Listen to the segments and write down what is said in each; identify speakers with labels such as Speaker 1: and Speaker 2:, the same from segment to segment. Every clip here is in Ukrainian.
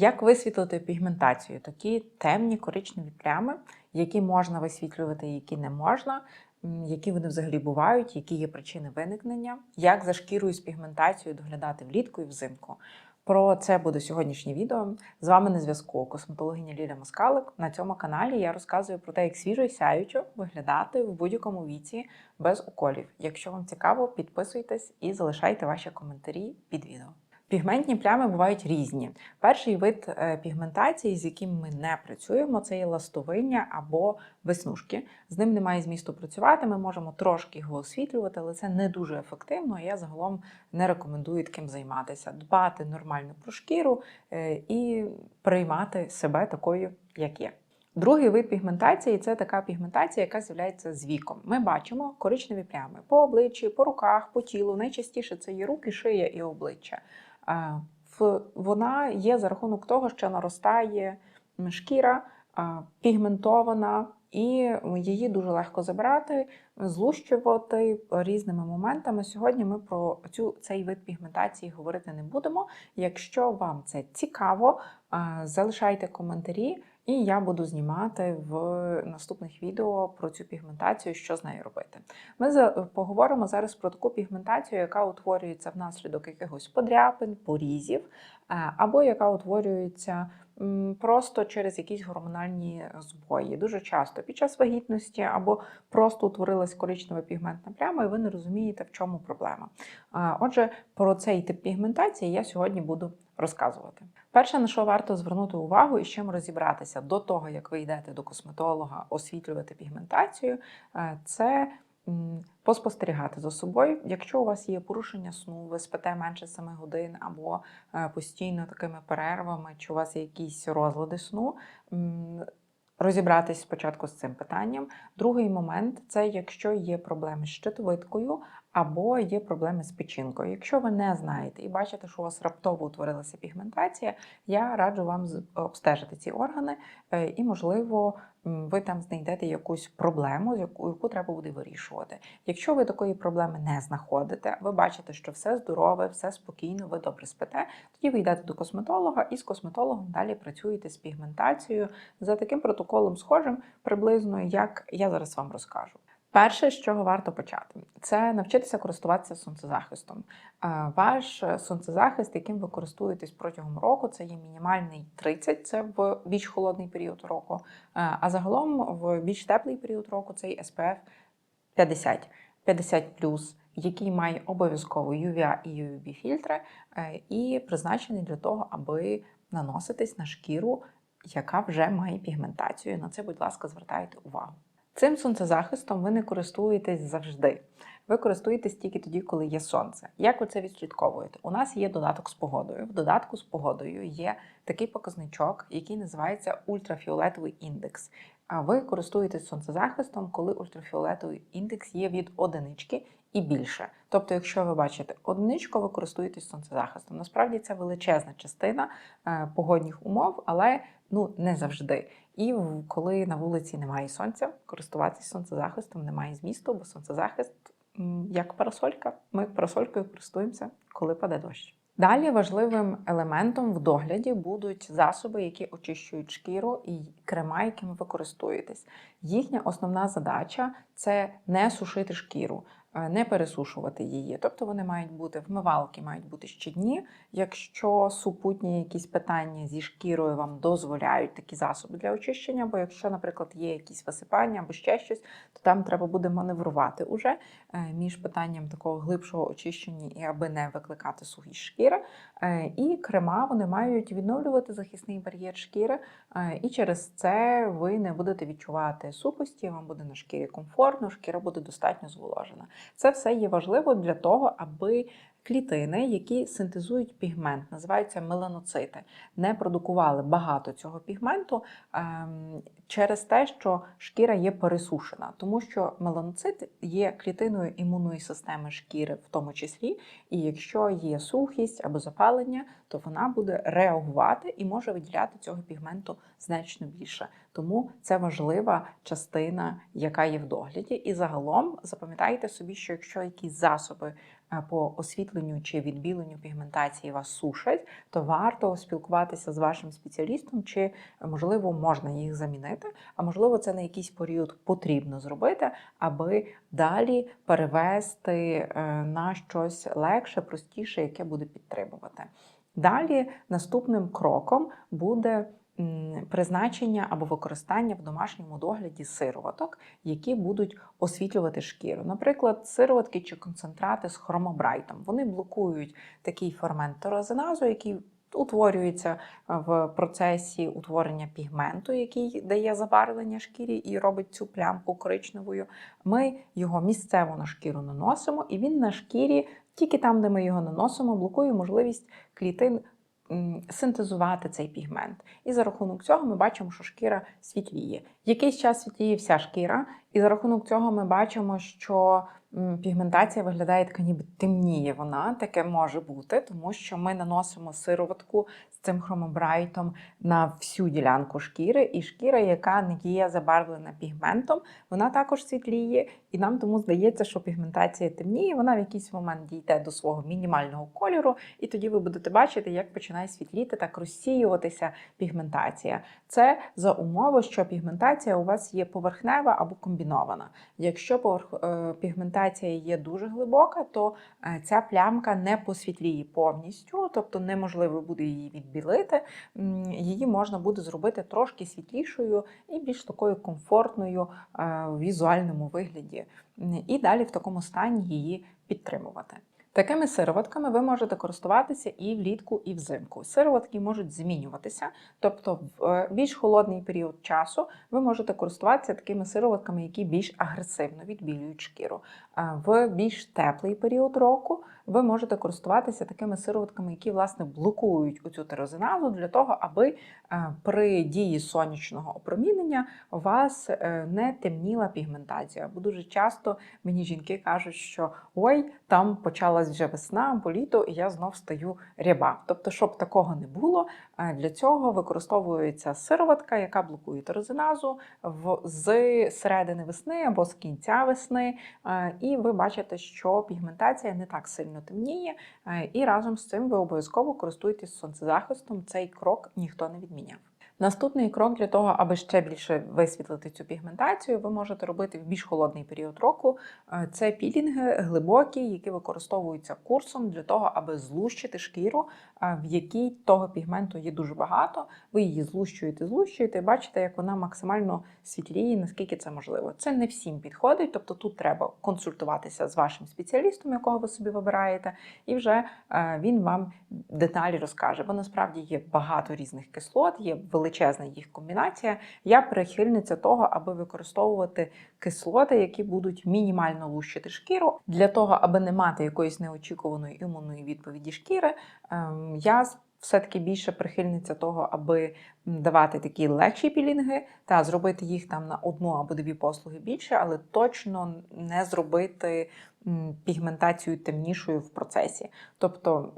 Speaker 1: Як висвітлити пігментацію? Такі темні коричневі плями, які можна висвітлювати, які не можна, які вони взагалі бувають, які є причини виникнення, як за шкірою з пігментацією доглядати влітку і взимку. Про це буде сьогоднішнє відео. З вами на зв'язку косметологиня Ліля Москалик. На цьому каналі я розказую про те, як свіжо і сяючо виглядати в будь-якому віці без уколів. Якщо вам цікаво, підписуйтесь і залишайте ваші коментарі під відео. Пігментні плями бувають різні. Перший вид е, пігментації, з яким ми не працюємо, це є ластовиння або веснушки. З ним немає змісту працювати. Ми можемо трошки його освітлювати, але це не дуже ефективно. Я загалом не рекомендую таким займатися. Дбати нормально про шкіру е, і приймати себе такою, як є. Другий вид пігментації це така пігментація, яка з'являється з віком. Ми бачимо коричневі плями по обличчі, по руках, по тілу. Найчастіше це є руки, шия і обличчя. В- Вона є за рахунок того, що наростає шкіра пігментована, і її дуже легко забирати, злущувати різними моментами. Сьогодні ми про цю цей вид пігментації говорити не будемо. Якщо вам це цікаво, залишайте коментарі. І я буду знімати в наступних відео про цю пігментацію, що з нею робити. Ми поговоримо зараз про таку пігментацію, яка утворюється внаслідок якихось подряпин, порізів, е, або яка утворюється просто через якісь гормональні збої. Дуже часто під час вагітності або просто утворилась коричнева пігментна пляма, і ви не розумієте, в чому проблема. Е, Отже, про цей тип пігментації я сьогодні буду розказувати. Перше, на що варто звернути увагу і з чим розібратися до того, як ви йдете до косметолога освітлювати пігментацію, е, це поспостерігати за собою. Якщо у вас є порушення сну, ви спите менше 7 годин або е, постійно такими перервами, чи у вас є якісь розлади сну. Розібратись спочатку з цим питанням. Другий момент це якщо є проблеми з щитовидкою або є проблеми з печінкою. Якщо ви не знаєте і бачите, що у вас раптово утворилася пігментація, я раджу вам обстежити ці органи, е, і, можливо, ви там знайдете якусь проблему, яку, яку треба буде вирішувати. Якщо ви такої проблеми не знаходите, ви бачите, що все здорове, все спокійно, ви добре спите, тоді ви йдете до косметолога і з косметологом далі працюєте з пігментацією за таким протоколом схожим, приблизно як я зараз вам розкажу. Перше, з чого варто почати, це навчитися користуватися сонцезахистом. Е, Ваш сонцезахист, яким ви користуєтесь протягом року, це є мінімальний 30, це в більш холодний період року. Е, А загалом в більш теплий період року цей SPF 50, 50 який має обов'язково UVA і UVB фільтри, е, і призначений для того, аби наноситись на шкіру, яка вже має пігментацію. На це, будь ласка, звертайте увагу. Цим сонцезахистом ви не користуєтесь завжди. Ви користуєтесь тільки тоді, коли є сонце. Як ви це відслідковуєте? У нас є додаток з погодою. В додатку з погодою є такий показничок, який називається ультрафіолетовий індекс. А ви користуєтесь сонцезахистом, коли ультрафіолетовий індекс є від одинички і більше. Тобто, якщо ви бачите одиничку, ви користуєтесь сонцезахистом. Насправді це величезна частина е, погодних умов, але ну не завжди. І коли на вулиці немає сонця, користуватися сонцезахистом немає змісту, бо сонцезахист як парасолька. Ми парасолькою користуємося, коли паде дощ. Далі важливим елементом в догляді будуть засоби, які очищують шкіру, і крема, якими ви користуєтесь. Їхня основна задача це не сушити шкіру, не пересушувати її. Тобто вони мають бути вмивалки, мають бути щодні. Якщо супутні якісь питання зі шкірою вам дозволяють такі засоби для очищення, бо якщо, наприклад, є якісь висипання або ще щось, то там треба буде маневрувати уже е, між питанням такого глибшого очищення і аби не викликати сухість шкіри. Е, І крема вони мають відновлювати захисний бар'єр шкіри, е, і через це ви не будете відчувати сухості, вам буде на шкірі комфортно, шкіра буде достатньо зволожена. Це все є важливо для того, аби клітини, які синтезують пігмент, називаються меланоцити, не продукували багато цього пігменту ем, через те, що шкіра є пересушена, тому що меланоцит є клітиною імунної системи шкіри, в тому числі, і якщо є сухість або запалення, то вона буде реагувати і може виділяти цього пігменту значно більше. Тому це важлива частина, яка є в догляді. І загалом запам'ятайте собі, що якщо якісь засоби по освітленню чи відбіленню пігментації вас сушать, то варто спілкуватися з вашим спеціалістом, чи можливо можна їх замінити, а можливо, це на якийсь період потрібно зробити, аби далі перевести е, на щось легше, простіше, яке буде підтримувати. Далі наступним кроком буде призначення або використання в домашньому догляді сироваток, які будуть освітлювати шкіру. Наприклад, сироватки чи концентрати з хромобрайтом. Вони блокують такий фермент торозиназу, який утворюється в процесі утворення пігменту, який дає забарвлення шкірі і робить цю плямку коричневою. Ми його місцево на шкіру наносимо, і він на шкірі, тільки там, де ми його наносимо, блокує можливість клітин синтезувати цей пігмент. І за рахунок цього ми бачимо, що шкіра світліє. Якийсь час світліє вся шкіра, і за рахунок цього ми бачимо, що пігментація виглядає така, ніби темніє вона, таке може бути, тому що ми наносимо сироватку з цим хромобрайтом на всю ділянку шкіри, і шкіра, яка не є забарвлена пігментом, вона також світліє, і нам тому здається, що пігментація темніє, вона в якийсь момент дійде до свого мінімального кольору, і тоді ви будете бачити, як починає світліти так розсіюватися пігментація. Це за умови, що пігментація у вас є поверхнева або комбінована. Якщо поверх, е, пігментація є дуже глибока, то е, ця плямка не посвітліє повністю, тобто неможливо буде її відбілити. Її можна буде зробити трошки світлішою і більш такою комфортною е, в візуальному вигляді. І далі в такому стані її підтримувати. Такими сироватками ви можете користуватися і влітку, і взимку. Сироватки можуть змінюватися, тобто в е, більш холодний період часу ви можете користуватися такими сироватками, які більш агресивно відбілюють шкіру. В більш теплий період року ви можете користуватися такими сироватками, які власне блокують оцю терозиназу для того, аби е, при дії сонячного опромінення вас е, не темніла пігментація. Бо дуже часто мені жінки кажуть, що ой, там почалась вже весна або літо, і я знов стаю ряба. Тобто, щоб такого не було, е, для цього використовується сироватка, яка блокує терозиназу з середини весни або з кінця весни. І ви бачите, що пігментація не так сильно темніє, е, і разом з цим ви обов'язково користуєтесь сонцезахистом. Цей крок ніхто не відміняв. Наступний крок для того, аби ще більше висвітлити цю пігментацію, ви можете робити в більш холодний період року. Е, Це пілінги глибокі, які використовуються курсом для того, аби злущити шкіру, е, в якій того пігменту є дуже багато. Ви її злущуєте, злущуєте, і бачите, як вона максимально світліє, наскільки це можливо. Це не всім підходить, тобто тут треба консультуватися з вашим спеціалістом, якого ви собі вибираєте, і вже е, він вам деталі розкаже. Бо насправді є багато різних кислот, є величезна їх комбінація. Я прихильниця того, аби використовувати кислоти, які будуть мінімально лущити шкіру, для того, аби не мати якоїсь неочікуваної імунної відповіді шкіри. ем, Я все-таки більше прихильниця того, аби давати такі легші пілінги та зробити їх там на одну або дві послуги більше, але точно не зробити пігментацію темнішою в процесі. Тобто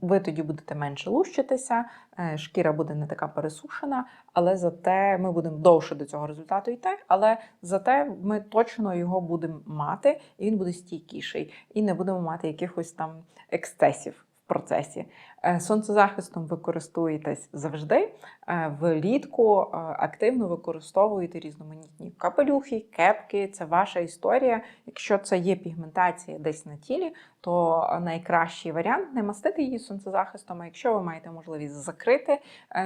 Speaker 1: ви тоді будете менше лущитися, е, шкіра буде не така пересушена, але зате ми будемо довше до цього результату йти, але зате ми точно його будемо мати, і він буде стійкіший, і не будемо мати якихось там ексцесів. Процесі Е, сонцезахистом ви користуєтесь завжди. Е, Влітку е, активно використовуєте різноманітні капелюхи, кепки. Це ваша історія. Якщо це є пігментація десь на тілі, то найкращий варіант не мастити її сонцезахистом. А якщо ви маєте можливість закрити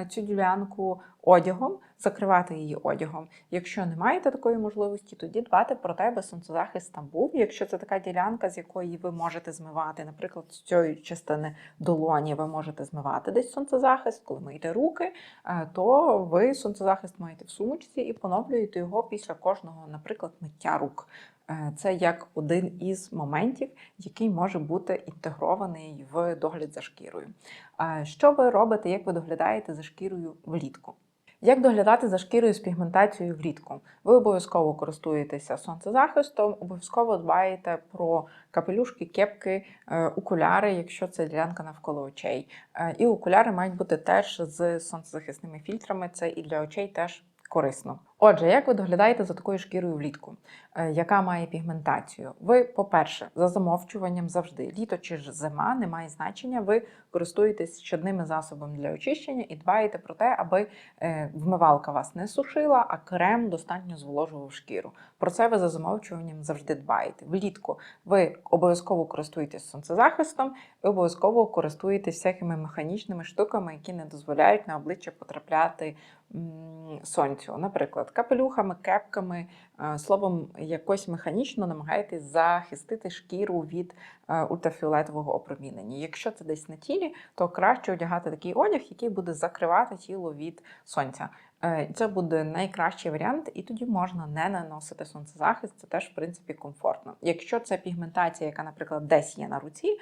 Speaker 1: цю ділянку одягом, закривати її одягом. Якщо не маєте такої можливості, тоді дбати про те, аби сонцезахист там був. Якщо це така ділянка, з якої ви можете змивати, наприклад, з цієї частини долоні ви можете змивати десь сонцезахист, коли миєте руки, е, то ви сонцезахист маєте в сумочці і поновлюєте його після кожного, наприклад, миття рук. Е, Це як один із моментів, який може бути інтегрований в догляд за шкірою. Е, Що ви робите, як ви доглядаєте за шкірою влітку? Як доглядати за шкірою з пігментацією влітку? Ви обов'язково користуєтеся сонцезахистом, обов'язково дбаєте про капелюшки, кепки, е, окуляри, якщо це ділянка навколо очей. І окуляри мають бути теж з сонцезахисними фільтрами. Це і для очей теж корисно. Отже, як ви доглядаєте за такою шкірою влітку, е, яка має пігментацію? Ви, по-перше, за замовчуванням завжди, літо чи ж зима, не має значення. Ви користуєтесь щодними засобами для очищення і дбаєте про те, аби е, вмивалка вас не сушила, а крем достатньо зволожував шкіру. Про це ви за замовчуванням завжди дбаєте. Влітку ви обов'язково користуєтесь сонцезахистом і обов'язково користуєтесь всякими механічними штуками, які не дозволяють на обличчя потрапляти сонцю. Наприклад, капелюхами, кепками, е, словом, якось механічно намагаєтесь захистити шкіру від е, ультрафіолетового опромінення. Якщо це десь на тілі, то краще одягати такий одяг, який буде закривати тіло від сонця. Е, Це буде найкращий варіант, і тоді можна не наносити сонцезахист. Це теж в принципі комфортно. Якщо це пігментація, яка, наприклад, десь є на руці,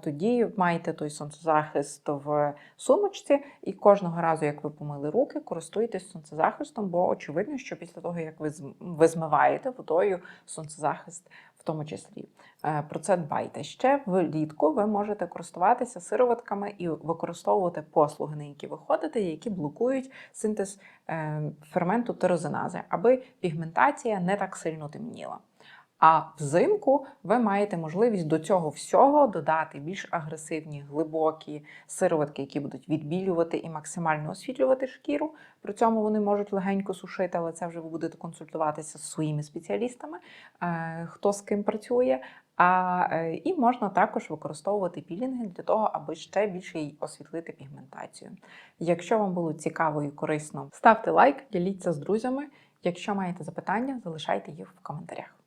Speaker 1: тоді маєте той сонцезахист в сумочці, і кожного разу, як ви помили руки, користуйтесь сонцезахистом, бо очевидно, що після того, як ви ви змиваєте водою сонцезахист. В тому числі Е, про це дбайте. Ще влітку ви можете користуватися сироватками і використовувати послуги, на які ви ходите, які блокують синтез е, ферменту тирозинази, аби пігментація не так сильно темніла. А взимку ви маєте можливість до цього всього додати більш агресивні, глибокі сироватки, які будуть відбілювати і максимально освітлювати шкіру. При цьому вони можуть легенько сушити, але це вже ви будете консультуватися з своїми спеціалістами, е, хто з ким працює. А, е, і можна також використовувати пілінги для того, аби ще більше й освітлити пігментацію. Якщо вам було цікаво і корисно, ставте лайк, діліться з друзями. Якщо маєте запитання, залишайте їх в коментарях.